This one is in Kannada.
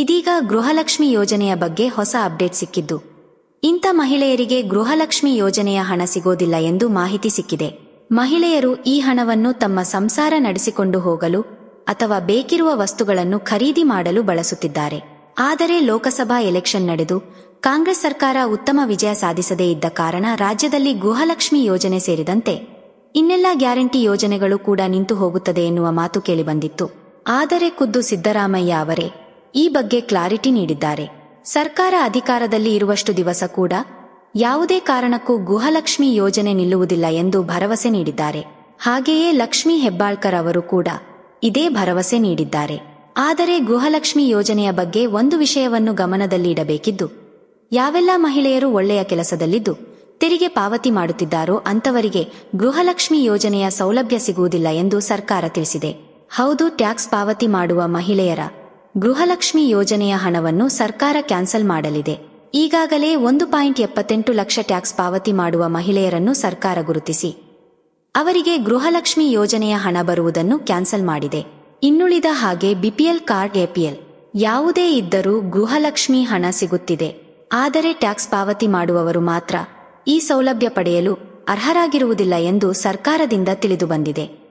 ಇದೀಗ ಗೃಹಲಕ್ಷ್ಮಿ ಯೋಜನೆಯ ಬಗ್ಗೆ ಹೊಸ ಅಪ್ಡೇಟ್ ಸಿಕ್ಕಿದ್ದು. ಇಂಥ ಮಹಿಳೆಯರಿಗೆ ಗೃಹಲಕ್ಷ್ಮಿ ಯೋಜನೆಯ ಹಣ ಸಿಗೋದಿಲ್ಲ ಎಂದು ಮಾಹಿತಿ ಸಿಕ್ಕಿದೆ. ಮಹಿಳೆಯರು ಈ ಹಣವನ್ನು ತಮ್ಮ ಸಂಸಾರ ನಡೆಸಿಕೊಂಡು ಹೋಗಲು ಅಥವಾ ಬೇಕಿರುವ ವಸ್ತುಗಳನ್ನು ಖರೀದಿ ಮಾಡಲು ಬಳಸುತ್ತಿದ್ದಾರೆ. ಆದರೆ ಲೋಕಸಭಾ ಎಲೆಕ್ಷನ್ ನಡೆದು ಕಾಂಗ್ರೆಸ್ ಸರ್ಕಾರ ಉತ್ತಮ ವಿಜಯ ಸಾಧಿಸದೇ ಇದ್ದ ಕಾರಣ ರಾಜ್ಯದಲ್ಲಿ ಗೃಹಲಕ್ಷ್ಮಿ ಯೋಜನೆ ಸೇರಿದಂತೆ ಇನ್ನೆಲ್ಲ ಗ್ಯಾರಂಟಿ ಯೋಜನೆಗಳು ಕೂಡ ನಿಂತು ಹೋಗುತ್ತದೆ ಎನ್ನುವ ಮಾತು ಕೇಳಿಬಂದಿತ್ತು. ಆದರೆ ಖುದ್ದು ಸಿದ್ದರಾಮಯ್ಯ ಅವರೇ ಈ ಬಗ್ಗೆ ಕ್ಲಾರಿಟಿ ನೀಡಿದ್ದಾರೆ. ಸರ್ಕಾರ ಅಧಿಕಾರದಲ್ಲಿ ಇರುವಷ್ಟು ದಿವಸ ಕೂಡ ಯಾವುದೇ ಕಾರಣಕ್ಕೂ ಗುಹಲಕ್ಷ್ಮಿ ಯೋಜನೆ ನಿಲ್ಲುವುದಿಲ್ಲ ಎಂದು ಭರವಸೆ ನೀಡಿದ್ದಾರೆ. ಹಾಗೆಯೇ ಲಕ್ಷ್ಮಿ ಹೆಬ್ಬಾಳ್ಕರ್ ಅವರು ಕೂಡ ಇದೇ ಭರವಸೆ ನೀಡಿದ್ದಾರೆ. ಆದರೆ ಗೃಹಲಕ್ಷ್ಮಿ ಯೋಜನೆಯ ಬಗ್ಗೆ ಒಂದು ವಿಷಯವನ್ನು ಗಮನದಲ್ಲಿ ಇಡಬೇಕಿದ್ದು ಯಾವೆಲ್ಲ ಮಹಿಳೆಯರು ಒಳ್ಳೆಯ ಕೆಲಸದಲ್ಲಿದ್ದು, ತೆರಿಗೆ ಪಾವತಿ ಮಾಡುತ್ತಿದ್ದಾರೋ ಅಂತವರಿಗೆ ಗೃಹಲಕ್ಷ್ಮಿ ಯೋಜನೆಯ ಸೌಲಭ್ಯ ಸಿಗುವುದಿಲ್ಲ ಎಂದು ಸರ್ಕಾರ ತಿಳಿಸಿದೆ. ಹೌದು, ಟ್ಯಾಕ್ಸ್ ಪಾವತಿ ಮಾಡುವ ಮಹಿಳೆಯರ ಗೃಹಲಕ್ಷ್ಮಿ ಯೋಜನೆಯ ಹಣವನ್ನು ಸರ್ಕಾರ ಕ್ಯಾನ್ಸಲ್ ಮಾಡಲಿದೆ. ಈಗಾಗಲೇ ಒಂದು ಪಾಯಿಂಟ್ ಎಪ್ಪತ್ತೆಂಟು ಲಕ್ಷ ಟ್ಯಾಕ್ಸ್ ಪಾವತಿ ಮಾಡುವ ಮಹಿಳೆಯರನ್ನು ಸರ್ಕಾರ ಗುರುತಿಸಿ. ಅವರಿಗೆ ಗೃಹಲಕ್ಷ್ಮಿ ಯೋಜನೆಯ ಹಣ ಬರುವುದನ್ನು ಕ್ಯಾನ್ಸಲ್ ಮಾಡಿದೆ. ಇನ್ನುಳಿದ ಹಾಗೆ ಬಿಪಿಎಲ್ ಕಾರ್ಡ್ ಎಪಿಎಲ್ ಯಾವುದೇ ಇದ್ದರೂ ಗೃಹಲಕ್ಷ್ಮಿ ಹಣ ಸಿಗುತ್ತಿದೆ. ಆದರೆ ಟ್ಯಾಕ್ಸ್ ಪಾವತಿ ಮಾಡುವವರು ಮಾತ್ರ ಈ ಸೌಲಭ್ಯ ಪಡೆಯಲು ಅರ್ಹರಾಗಿರುವುದಿಲ್ಲ ಎಂದು ಸರ್ಕಾರದಿಂದ ತಿಳಿದುಬಂದಿದೆ.